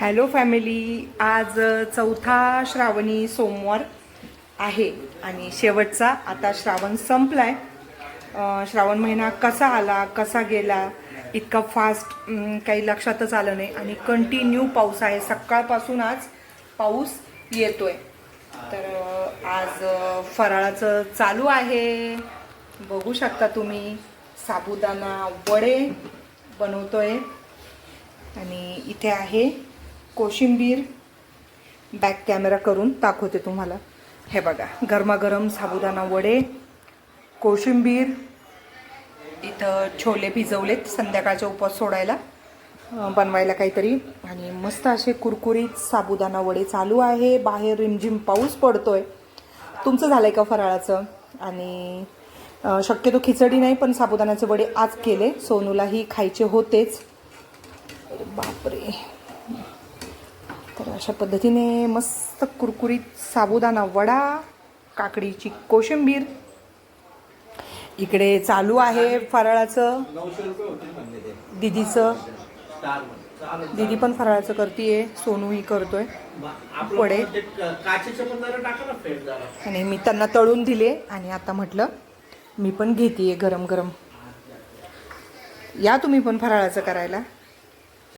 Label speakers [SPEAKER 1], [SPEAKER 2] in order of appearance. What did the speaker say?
[SPEAKER 1] Hello family आज चौथा श्रावणी सोमवार आहे आणि शेवटचा आता श्रावण संपलाय. आहे श्रावण महिना कसा आला कसा गेला इतका फास्ट काही लक्षातच आलं नाही आणि कंटिन्यू पाऊस आहे. सकाळपासून आज पाऊस येतोय. तर आज फराळाचं चालू आहे. बघू शकता तुम्ही साबुदाणा वडे बनवतोय आणि इथे आहे कोशिंबीर बॅक कॅमेरा करून दाखवते तुम्हाला. हे बघा गरमागरम साबुदाणा वडे कोशिंबीर इथं छोले भिजवलेत संध्याकाळचा उपवास सोडायला बनवायला काहीतरी. आणि मस्त असे कुरकुरीत साबुदाणा वडे चालू आहे. बाहेर रिमझिम पाऊस पडतोय. तुमचं झालंय का फराळाचं? आणि शक्यतो खिचडी नाही पण साबुदाण्याचे वडे आज केले. सोनूलाही खायचे होतेच. अरे बापरे. तर अशा पद्धतीने मस्त कुरकुरीत साबुदाणा वडा काकडीची कोशिंबीर. इकडे चालू आहे फराळाचं. दिदीचं. दिदी पण फराळाचं करतीये सोनूही करतोय.
[SPEAKER 2] मग
[SPEAKER 1] वडे. आणि मी त्यांना तळून दिले आणि आता म्हटलं मी पण घेते गरम गरम या तुम्ही पण फराळाचं करायला.